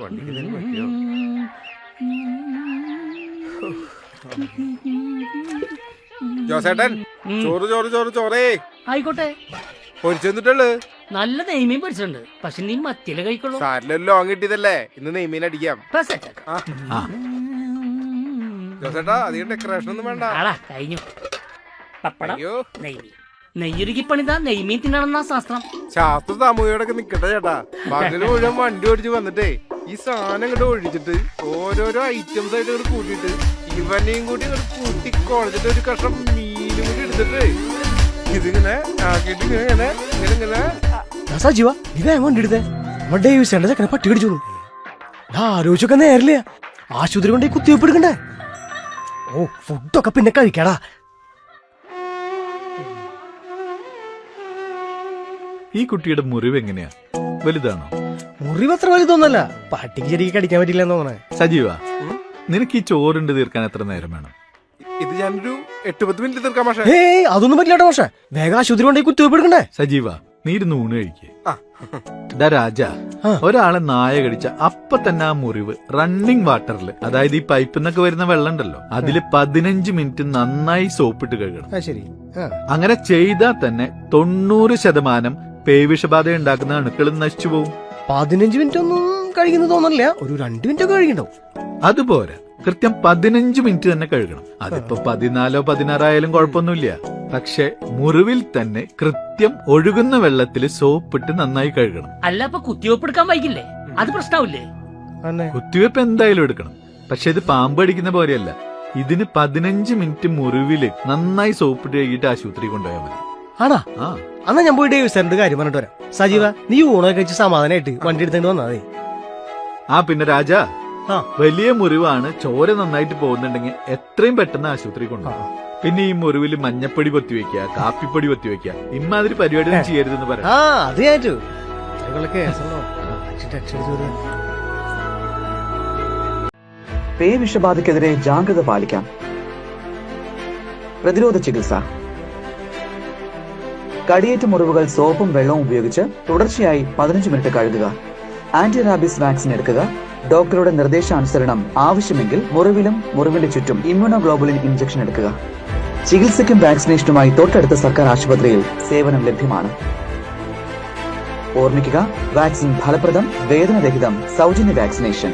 വണ്ടിക്ക് എന്തെങ്കിലും പറ്റിയോ? ജോസേട്ടൻ ചോറ് ചോറ് ചോറ് ചോറേ. ആയിക്കോട്ടെ. പൊരിച്ചെന്നിട്ടുള്ളു. നല്ല നെയ്മീൻ പൊരിച്ചിട്ടുണ്ട്. പക്ഷെ നീ മത്തിയില കഴിക്കുള്ളൂ? സാരിലും ലോങ് കിട്ടിയതല്ലേ? ഇന്ന് നെയ്മീൻ അടിക്കാം. ജോസേട്ടാ അധികം ഡെക്കറേഷൻ ഒന്നും വേണ്ട. കഴിഞ്ഞു. പപ്പടം നെയ്മീൻ. നെയ്യുരുക്കി പണിതാ നെയ്മീൻ തിന്നണമെന്നാ ശാസ്ത്രം. ശാസ്ത്ര സാമൂഹികയോടൊക്കെ നിക്കട്ടെ ചേട്ടാ. പകൽ മുഴുവൻ വണ്ടി ഓടിച്ച് വന്നിട്ടേ ഈ സാധനം ഇങ്ങോട്ട് ഒഴിച്ചിട്ട് ഓരോരോ ഐറ്റംസ് ആയിട്ട് ഇങ്ങോട്ട് കൂട്ടിയിട്ട് ഇവനെയും കൂടി ഇങ്ങോട്ട് കൂട്ടി കുഴച്ചിട്ട് ഒരു കഷ്ണം മീനും കൂടി എടുത്തിട്ട് ഇതിങ്ങനെ ആക്കിയിട്ട് ഇങ്ങനെ ഇങ്ങനെ ഇങ്ങനെ ഇങ്ങനെ. ഞാൻ സജീവ നീ വേഗം വണ്ടി എടുത്തേ. നമ്മുടെ ഡേവിസേണ്ട ചക്കനെ പട്ടി കടിച്ചു ആലോചിച്ചൊക്കെ നേരില്ല. ആശുപത്രി കൊണ്ട് കുത്തിവെപ്പ് എടുക്കണ്ടേ ഓ ഫുഡൊക്കെ പിന്നെ കഴിക്കടാ. ഈ കുട്ടിയുടെ മുറിവ് എങ്ങനെയാ? വലുതാണോ? മുറിവ് അത്ര വലുതൊന്നല്ല. പട്ടിക്ക് ശരിക്കും കടിക്കാൻ പറ്റില്ല എന്ന് തോന്നണേ. സജീവ നിനക്ക് ഈ ചോറുണ്ട് തീർക്കാൻ എത്ര നേരം വേണം? ഇത് ഞാനൊരു എട്ട് പത്ത് മിനിറ്റ് തീർക്കാം പക്ഷേ ഏയ് അതൊന്നും പറ്റില്ല പക്ഷേ വേഗം ആശുപത്രി കൊണ്ട് കുത്തിവെപ്പ് എടുക്കണ്ടേ സജീവ നീ ഇരുന്ന് ഊണ് കഴിക്കേ. രാജ ഒരാളെ നായ കടിച്ച അപ്പൊ തന്നെ ആ മുറിവ് റണ്ണിങ് വാട്ടറിൽ അതായത് ഈ പൈപ്പിൽ നിന്നൊക്കെ വരുന്ന വെള്ളം ഉണ്ടല്ലോ അതിൽ പതിനഞ്ച് മിനിറ്റ് നന്നായി സോപ്പിട്ട് കഴുകണം. ശരി. അങ്ങനെ ചെയ്താൽ തന്നെ തൊണ്ണൂറ് ശതമാനം പേവിഷബാധ ഉണ്ടാക്കുന്ന അണുക്കളും നശിച്ചു പോകും പതിനഞ്ച് മിനിറ്റ് ഒന്നും കഴിക്കുന്നു തോന്നില്ല ഒരു രണ്ട് മിനിറ്റ് ഒക്കെ കഴിക്കണ്ടാവും അതുപോരാ കൃത്യം പതിനഞ്ച് മിനിറ്റ് തന്നെ കഴുകണം. അതിപ്പോ പതിനാലോ പതിനാറായാലും കുഴപ്പമൊന്നുമില്ല. പക്ഷെ മുറിവിൽ തന്നെ കൃത്യം ഒഴുകുന്ന വെള്ളത്തിൽ സോപ്പിട്ട് നന്നായി കഴുകണം. അല്ല അപ്പൊ കുത്തിവെപ്പ് എടുക്കാൻ വൈകില്ലേ? അത് പ്രശ്നാവില്ലേ? അന്നെ. കുത്തിവെപ്പ് എന്തായാലും എടുക്കണം. പക്ഷെ ഇത് പാമ്പ് അടിക്കുന്ന പോലെയല്ല. ഇതിന് പതിനഞ്ച് മിനിറ്റ് മുറിവിൽ നന്നായി സോപ്പിട്ട് കഴുകിയിട്ട് ആശുപത്രി കൊണ്ടുപോയാൽ മതി. ആണാ? അന്നാ ഞാൻ ഞാൻ പോയി ഡേവിസേന്റെ കാര്യം പറഞ്ഞിട്ട് വരാം. സജീവ നീ ഊണൊക്കെ കഴിച്ച് സമാധാനമായിട്ട് വണ്ടി എടുത്തേണ്ടി വന്നാ മതി. ആ പിന്നെ രാജ ആ. വലിയ മുറിവാണ് ചോര നന്നായിട്ട് പോകുന്നുണ്ടെങ്കിൽ എത്രയും പെട്ടെന്ന് ആശുപത്രി കൊണ്ടുപോകും പിന്നെ ഈ മുറിവിൽ മഞ്ഞപ്പൊടി പൊത്തി വെക്കുക കാപ്പിപ്പൊടി പൊത്തി വെക്കുക ഇമാതിരി പരിപാടി ചെയ്യരുതെന്ന് പറയാം ആ അത് വരുവാ. പേവിഷബാധയ്ക്കെതിരെ ജാഗ്രത പാലിക്കാം. പ്രതിരോധ ചികിത്സ. കടിയേറ്റ മുറിവുകൾ സോപ്പും വെള്ളവും ഉപയോഗിച്ച് തുടർച്ചയായി പതിനഞ്ച് മിനിറ്റ് കഴുകുക. ആന്റി റാബിസ് വാക്സിൻ എടുക്കുക. ഡോക്ടറുടെ നിർദ്ദേശാനുസരണം ആവശ്യമെങ്കിൽ മുറിവിലും മുറിവിന്റെ ചുറ്റും ഇമ്മ്യൂണോഗ്ലോബുലിൻ ഇഞ്ചക്ഷൻ എടുക്കുക. ചികിത്സയ്ക്കും വാക്സിനേഷനുമായി തൊട്ടടുത്ത സർക്കാർ ആശുപത്രിയിൽ സേവനം ലഭ്യമാണ്. ഓർമ്മിക്കുക വാക്സിൻ ഫലപ്രദം വേദനരഹിതം സൗജന്യ വാക്സിനേഷൻ.